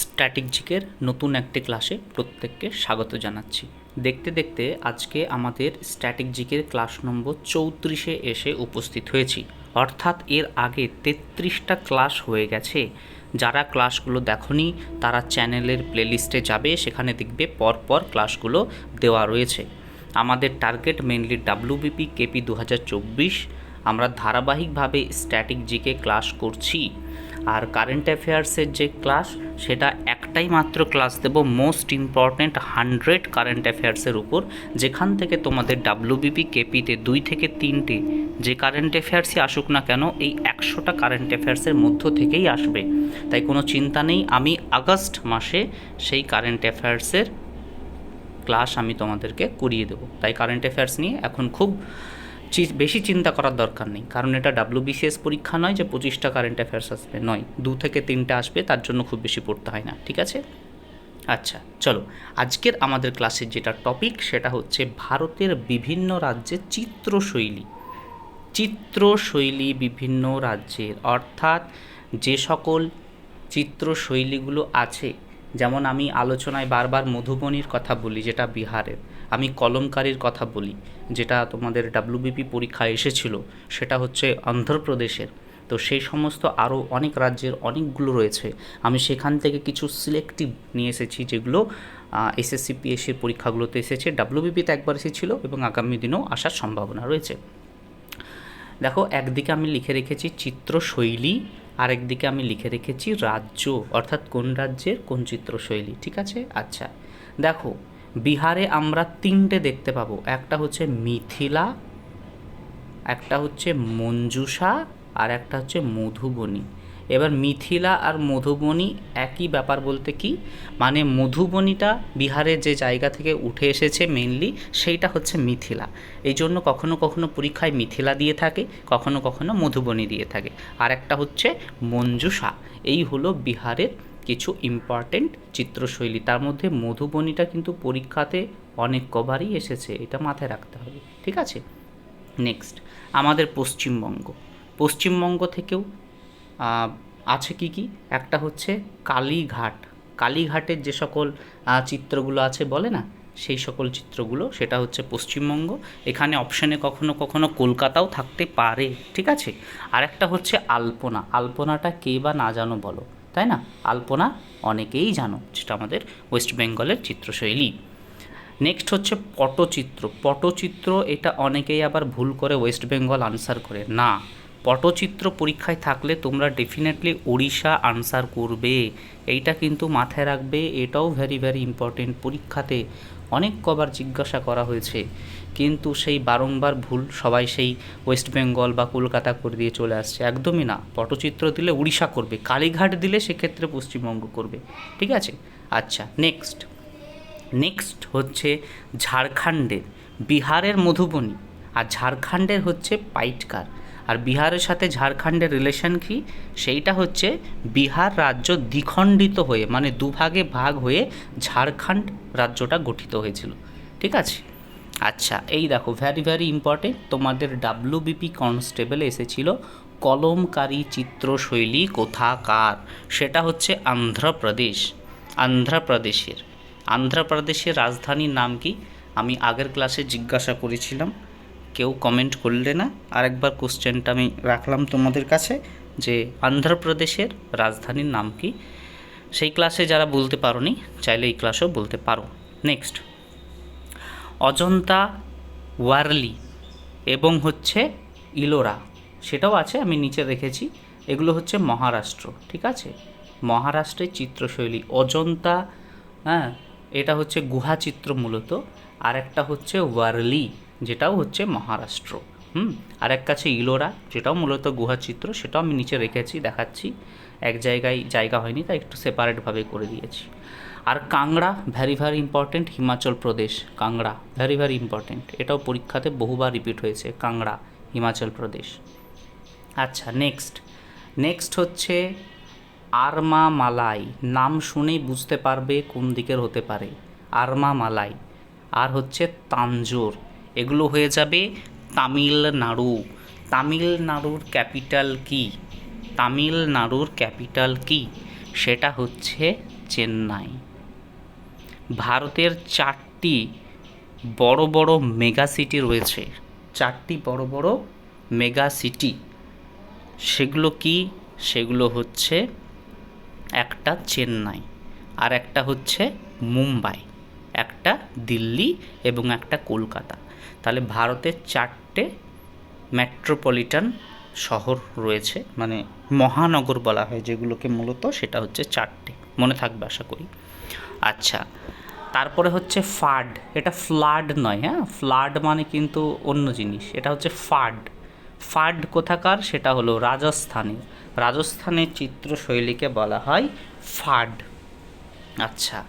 Static জিকের নতুন একটি ক্লাসে প্রত্যেককে স্বাগত জানাচ্ছি। দেখতে দেখতে আজকে আমাদের স্ট্যাটিক জিকের ক্লাস নম্বর চৌত্রিশে এসে উপস্থিত হয়েছি। অর্থাৎ এর আগে তেত্রিশটা ক্লাস হয়ে গেছে। যারা ক্লাসগুলো দেখনি, তারা চ্যানেলের প্লেলিস্টে যাবে, সেখানে দেখবে পরপর ক্লাসগুলো দেওয়া রয়েছে। আমাদের টার্গেট মেনলি ডাব্লিউবিপি কেপি দু আমরা ধারাবাহিকভাবে স্ট্যাটিক জিকে ক্লাস করছি। আর কারেন্ট অ্যাফেয়ার্সের যে ক্লাস সেটা একটাই মাত্র ক্লাস দেব মোস্ট ইম্পর্ট্যান্ট হান্ড্রেড কারেন্ট অ্যাফেয়ার্সের উপর। যেখান থেকে তোমাদের ডাব্লিউবিপি কেপিতে দুই থেকে তিনটে যে কারেন্ট অ্যাফেয়ার্সই আসুক না কেন, এই একশোটা কারেন্ট অ্যাফেয়ার্সের মধ্য থেকেই আসবে। তাই কোনো চিন্তা নেই, আমি আগস্ট মাসে সেই কারেন্ট অ্যাফেয়ার্সের ক্লাস আমি তোমাদেরকে করিয়ে দেবো। তাই কারেন্ট অ্যাফেয়ার্স নিয়ে এখন খুব বেশি চিন্তা করার দরকার নেই। কারণ এটা ডাব্লিউবিসিএস পরীক্ষা নয় যে পঁচিশটা কারেন্ট অ্যাফেয়ার্স আসবে, নয়। দু থেকে তিনটে আসবে, তার জন্য খুব বেশি পড়তে হয় না, ঠিক আছে? আচ্ছা চলো। আজকের আমাদের ক্লাসের যেটা টপিক সেটা হচ্ছে ভারতের বিভিন্ন রাজ্যের চিত্রশৈলী। চিত্রশৈলী বিভিন্ন রাজ্যের, অর্থাৎ যে সকল চিত্রশৈলীগুলো আছে, যেমন আমি আলোচনায় বারবার মধুবনীর কথা বলি, যেটা বিহারের। আমি কলমকারীর কথা বলি, যেটা তোমাদের ডাব্লিউবিপি পরীক্ষায় এসেছিল, সেটা হচ্ছে অন্ধ্রপ্রদেশের। তো সেই সমস্ত আরও অনেক রাজ্যের অনেকগুলো রয়েছে। আমি সেখান থেকে কিছু সিলেক্টিভ নিয়ে এসেছি, যেগুলো এসএসসি পিএসসির পরীক্ষাগুলোতে এসেছে। ডাব্লিউবিপিতে একবার এসেছিল এবং আগামী দিনেও আসার সম্ভাবনা রয়েছে। দেখো, একদিকে আমি লিখে রেখেছি চিত্রশৈলী আর একদিকে আমি লিখে রেখেছি রাজ্য, অর্থাৎ কোন রাজ্যের কোন চিত্রশৈলী, ঠিক আছে? আচ্ছা দেখো বিহারে আমরা তিনটে দেখতে পাবো। একটা হচ্ছে মিথিলা, একটা হচ্ছে মঞ্জুষা আর একটা হচ্ছে মধুবনী। এবার মিথিলা আর মধুবনী একই ব্যাপার বলতে কি? মানে মধুবনীটা বিহারের যে জায়গা থেকে উঠে এসেছে মেনলি সেইটা হচ্ছে মিথিলা। এই জন্য কখনো কখনো পরীক্ষায় মিথিলা দিয়ে থাকে, কখনো কখনো মধুবনী দিয়ে থাকে। আর একটা হচ্ছে মঞ্জুষা। এই হলো বিহারের কিছু ইম্পর্টেন্ট চিত্রশৈলী। তার মধ্যে মধুবনীটা কিন্তু পরীক্ষাতে অনেক কবারই এসেছে, এটা মাথায় রাখতে হবে, ঠিক আছে? নেক্সট আমাদের পশ্চিমবঙ্গ। পশ্চিমবঙ্গ থেকেও আছে কি কি? একটা হচ্ছে কালীঘাট। কালীঘাটের যে সকল চিত্রগুলো আছে বলে না? সেই সকল চিত্রগুলো, সেটা হচ্ছে পশ্চিমবঙ্গ। এখানে অপশানে কখনো কখনো কলকাতাও থাকতে পারে, ঠিক আছে? আর একটা হচ্ছে আলপনা। আলপনাটা কে বা না জানো বলো? তাই না? আলপনা অনেকেই জানো, যেটা আমাদের ওয়েস্ট বেঙ্গলের চিত্রশৈলী। নেক্সট হচ্ছে পটচিত্র। পটচিত্র এটা অনেকেই আবার ভুল করে ওয়েস্ট বেঙ্গল আনসার করে। না, পটচিত্র পরীক্ষায় থাকলে তোমরা ডেফিনেটলি ওড়িশা আনসার করবে। এইটা কিন্তু মাথায় রাখবে, এটাও ভেরি ভেরি ইম্পর্টেন্ট পরীক্ষাতে। অনেক কবার জিজ্ঞাসা করা হয়েছে, কিন্তু সেই বারংবার ভুল সবাই সেই ওয়েস্ট বেঙ্গল বা কলকাতা করে দিয়ে চলে আসছে। একদমই না। পটচিত্র দিলে উড়িষ্যা করবে, কালীঘাট দিলে সেক্ষেত্রে পশ্চিমবঙ্গ করবে। ঠিক আছে? আচ্ছা নেক্সট নেক্সট হচ্ছে ঝাড়খণ্ডের। বিহারের মধুবনী। আর ঝাড়খণ্ডের হচ্ছে পাইটকার। আর বিহারের সাথে ঝাড়খণ্ডের রিলেশন কি? সেইটা হচ্ছে বিহার রাজ্য দ্বিখণ্ডিত হয়ে মানে দুভাগে ভাগ হয়ে ঝাড়খণ্ড রাজ্যটা গঠিত হয়েছিল। ঠিক আছে? আচ্ছা এই দেখো ভ্যারি ভ্যারি ইম্পর্টেন্ট তোমাদের ডাব্লিউবিপি কনস্টেবল এসেছিল কলমকারী চিত্রশৈলী কোথাকার? সেটা হচ্ছে অন্ধ্রপ্রদেশ অন্ধ্রপ্রদেশের অন্ধ্রপ্রদেশের রাজধানীর নাম কি? আমি আগের ক্লাসে জিজ্ঞাসা করেছিলাম। কেউ কমেন্ট করলে না। আরেকবার কোশ্চেনটা আমি রাখলাম তোমাদের কাছে যে অন্ধ্রপ্রদেশের রাজধানীর নাম কি? সেই ক্লাসে যারা বলতে পারোনি, চাইলে এই ক্লাসেও বলতে পারো। নেক্সট অজন্তা ওয়ারলি এবং হচ্ছে ইলোরা, সেটাও আছে আমি নিচে রেখেছি। এগুলো হচ্ছে মহারাষ্ট্র, ঠিক আছে? মহারাষ্ট্রের চিত্রশৈলী, অজন্তা হ্যাঁ এটা হচ্ছে গুহা চিত্র মূলত। আর একটা হচ্ছে ওয়ারলি। যেটাও হচ্ছে মহারাষ্ট্র, হুম? আর এক কাছে ইলোরা, যেটাও মূলত গুহা চিত্র সেটাও আমি নিচে রেখেছি, দেখাচ্ছি। এক জায়গায় জায়গা হয়নি, তাই একটু সেপারেটভাবে করে দিয়েছি। আর Kangra very very important Himachal Pradesh, Kangra very very important এটাও পরীক্ষাতে বহুবার রিপিট হয়েছে, কাংড়া, হিমাচল প্রদেশ। আচ্ছা নেক্সট নেক্সট হচ্ছে আরমা মালাই নাম শুনেই বুঝতে পারবে কোন দিকের হতে পারে আরমা মালাই আর হচ্ছে তাঞ্জোর এগুলো হয়ে যাবে তামিলনাড়ু। তামিলনাড়ুর ক্যাপিটাল কি? তামিলনাড়ুর ক্যাপিটাল কি? সেটা হচ্ছে চেন্নাই। ভারতের চারটি বড় বড় মেগা সিটি রয়েছে। চারটি বড় বড় মেগা সিটি। সেগুলো কি? সেগুলো হচ্ছে একটা চেন্নাই আর একটা হচ্ছে মুম্বাই। একটা দিল্লি এবং একটা কলকাতা। তাহলে ভারতের চারটে মেট্রোপলিটন শহর রয়েছে মানে মহানগর বলা হয় যেগুলোকে মূলত, সেটা হচ্ছে চারটে। মনে থাকবে আশা করি। আচ্ছা তারপরে হচ্ছে ফাড। এটা ফ্লাড নয় হ্যাঁ? ফ্লাড মানে কিন্তু অন্য জিনিস। এটা হচ্ছে ফাড। ফাড কোথাকার? সেটা হলো রাজস্থানে। রাজস্থানের চিত্রশৈলীকে বলা হয় ফাড। আচ্ছা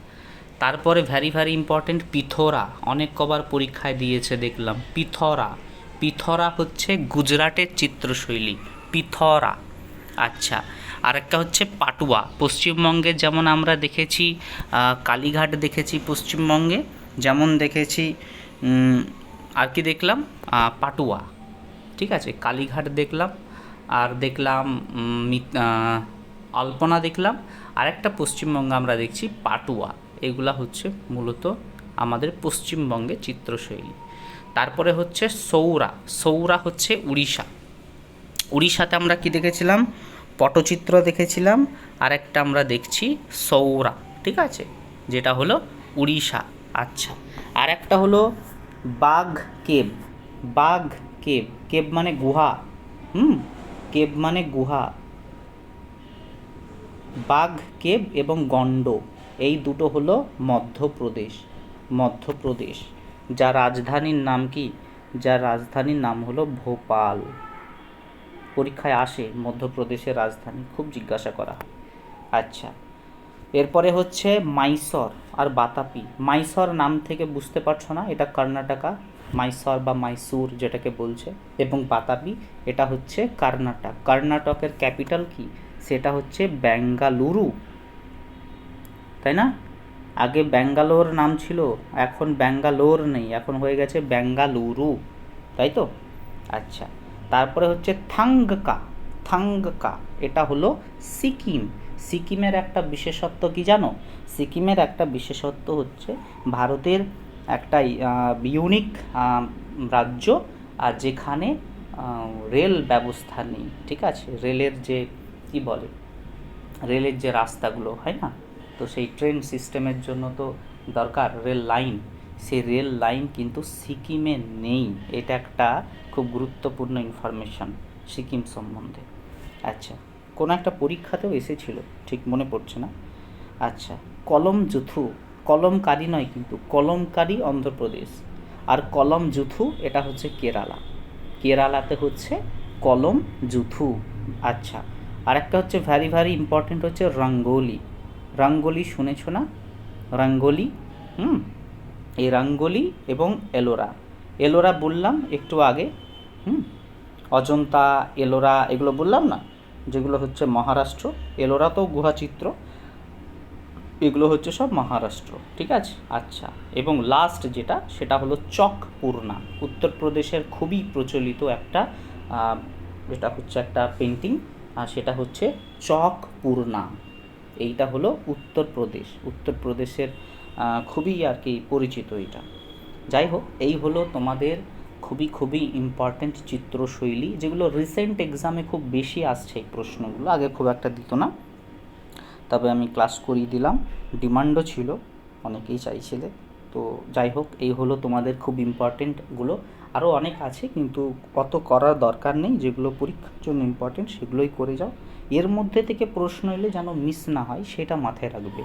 তারপরে ভ্যারি ভ্যারি ইম্পর্টেন্ট পিথোরা। অনেক কবার পরীক্ষায় দিয়েছে, দেখলাম। পিথরা। পিথরা হচ্ছে গুজরাটের চিত্রশৈলী। পিথরা। আচ্ছা। আরেকটা হচ্ছে পাটুয়া। পশ্চিমবঙ্গে যেমন আমরা দেখেছি কালীঘাট দেখেছি পশ্চিমবঙ্গে, যেমন দেখেছি আর কি দেখলাম? পাটুয়া। ঠিক আছে? কালীঘাট দেখলাম, আর দেখলাম আলপনা দেখলাম। আরেকটা পশ্চিমবঙ্গে আমরা দেখছি, পাটুয়া। এগুলা হচ্ছে মূলত আমাদের পশ্চিমবঙ্গে চিত্রশৈলী। তারপরে হচ্ছে সৌরা। সৌরা হচ্ছে উড়িষ্যা। উড়িষ্যাতে আমরা কি দেখেছিলাম? পটচিত্র দেখেছিলাম। আর একটা আমরা দেখছি সৌরা, ঠিক আছে? যেটা হলো উড়িষ্যা। আচ্ছা আর একটা হলো বাঘ কেব বাঘ কেব কেব মানে গুহা। হুম? কেব মানে গুহা। বাঘ কেব এবং গন্ড এই দুটো হলো মধ্যপ্রদেশ। মধ্যপ্রদেশ, যার রাজধানীর নাম কি? যার রাজধানীর নাম হলো ভোপাল। পরীক্ষায় আসে মধ্যপ্রদেশের রাজধানী, খুব জিজ্ঞাসা করা হয়। আচ্ছা এরপরে হচ্ছে মাইসর আর বাতাপি। মাইসর নাম থেকে বুঝতে পারছ না? এটা কর্ণাটকা, মাইসর বা মাইসুর যেটাকে বলছে, এবং বাতাপি, এটা হচ্ছে কর্ণাটক। কর্ণাটকের ক্যাপিটাল কি? সেটা হচ্ছে বেঙ্গালুরু। তাই না? আগে ব্যাঙ্গালোর নাম ছিল, এখন ব্যাঙ্গালোর নেই, এখন হয়ে গেছে ব্যাঙ্গালুরু, তাই তো? আচ্ছা তারপরে হচ্ছে থাঙ্গকা থাঙ্গকা, এটা হলো সিকিম। সিকিমের একটা বিশেষত্ব কি জানো? সিকিমের একটা বিশেষত্ব হচ্ছে ভারতের একটা ইউনিক রাজ্য, আর যেখানে রেল ব্যবস্থা নেই, ঠিক আছে? রেলের যে, কি বলে? রেলের যে রাস্তাগুলো, হয় না? তো সেই ট্রেন সিস্টেমের জন্য তো দরকার রেল লাইন। সেই রেল লাইন কিন্তু সিকিমে নেই। এটা একটা খুব গুরুত্বপূর্ণ ইনফরমেশন সিকিম সম্বন্ধে। আচ্ছা কোনো একটা পরীক্ষাতেও এসেছিল, ঠিক মনে পড়ছে না? আচ্ছা কলম জুথু কলমকারী নয় কিন্তু কলমকারী অন্ধ্রপ্রদেশ। আর কলম জুথু এটা হচ্ছে কেরালা। কেরালাতে হচ্ছে কলম জুথু আচ্ছা আর একটা হচ্ছে ভ্যারি ভ্যারি ইম্পর্টেন্ট হচ্ছে রঙ্গোলি। রঙ্গোলি শুনেছো না? রঙ্গোলি, হুম? এই রঙ্গোলি এবং এলোরা। এলোরা বললাম একটু আগে, হুম? অজন্তা, এলোরা এগুলো বললাম না? যেগুলো হচ্ছে মহারাষ্ট্র। এলোরা তো গুহাচিত্র এগুলো হচ্ছে সব মহারাষ্ট্র, ঠিক আছে? আচ্ছা এবং লাস্ট যেটা, সেটা হলো চক পূর্ণা। উত্তরপ্রদেশের খুবই প্রচলিত একটা যেটা হচ্ছে একটা পেন্টিং আর সেটা হচ্ছে চক পূর্ণা। এইটা হলো উত্তরপ্রদেশ। উত্তরপ্রদেশের খুবই আর কি পরিচিত এটা যাই হোক, এই হলো তোমাদের খুবই খুবই ইম্পর্ট্যান্ট চিত্রশৈলী, যেগুলো রিসেন্ট এক্সামে খুব বেশি আসছে এই প্রশ্নগুলো। আগে খুব একটা দিত না। তবে আমি ক্লাস করিয়ে দিলাম। ডিমান্ডও ছিল, অনেকেই চাইছিলে। তো যাই হোক, এই হলো তোমাদের খুব ইম্পর্টেন্টগুলো আরও অনেক আছে, কিন্তু অত করার দরকার নেই। যেগুলো পরীক্ষার জন্য ইম্পর্টেন্ট সেগুলোই করে যাও। এর মধ্যে থেকে প্রশ্ন এলে যেন মিস না হয়, সেটা মাথায় রাখবে।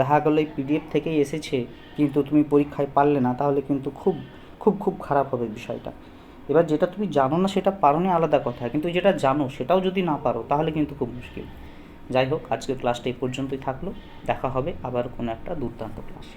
দেখা গেলো এই পিডিএফ থেকেই এসেছে, কিন্তু তুমি পরীক্ষায় পারলে না, তাহলে কিন্তু খুব খুব খুব খারাপ হবে বিষয়টা। এবার যেটা তুমি জানো না, সেটা পারো না আলাদা কথা, কিন্তু যেটা জানো, সেটাও যদি না পারো, তাহলে কিন্তু খুব মুশকিল। যাই হোক, আজকের ক্লাসটা এই পর্যন্তই থাকল। দেখা হবে আবার কোনো একটা দুর্দান্ত ক্লাসে